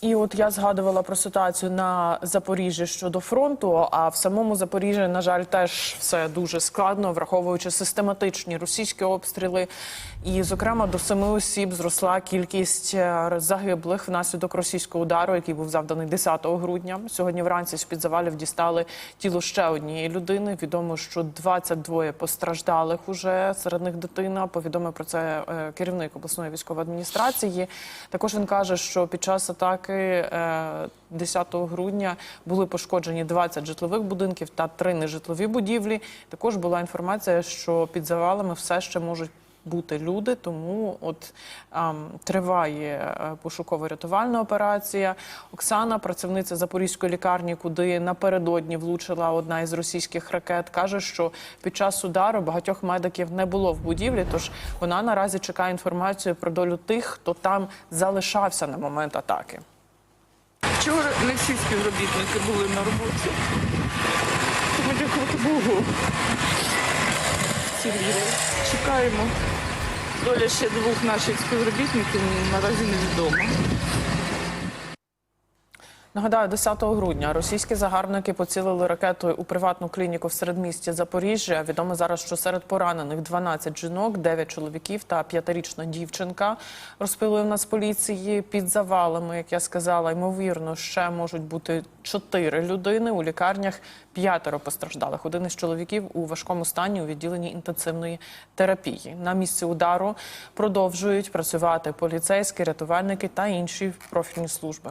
І от я згадувала про ситуацію на Запоріжжі щодо фронту. А в самому Запоріжжі, на жаль, теж все дуже складно, враховуючи систематичні російські обстріли. І, зокрема, до семи осіб зросла кількість е, загиблих внаслідок російського удару, який був завданий 10 грудня. Сьогодні вранці з під завалів дістали тіло ще однієї людини. Відомо, що 22 постраждалих уже серед них дитина. Повідомив про це е, керівник обласної військової адміністрації. Також він каже, що під час атаки е, 10 грудня були пошкоджені 20 житлових будинків та 3 нежитлові будівлі. Також була інформація, що під завалами все ще можуть бути люди, тому от ем, триває е, пошуково-рятувальна операція. Оксана, працівниця Запорізької лікарні, куди напередодні влучила одна із російських ракет, каже, що під час удару багатьох медиків не було в будівлі. Тож вона наразі чекає інформацію про долю тих, хто там залишався на момент атаки. Вчора не всі співробітники були на роботі. Тому дякувати Богу. Вірили. Чекаємо. Доля ще двох наших співробітників наразі невідома. Нагадаю, 10 грудня російські загарбники поцілили ракетою у приватну клініку в середмісті Запоріжжя. Відомо зараз, що серед поранених 12 жінок, 9 чоловіків та п'ятирічна дівчинка. Розпилує в нас поліції під завалами. Як я сказала, ймовірно, ще можуть бути 4 людини у лікарнях. П'ятеро постраждалих. Один із чоловіків у важкому стані у відділенні інтенсивної терапії. На місці удару продовжують працювати поліцейські, рятувальники та інші профільні служби.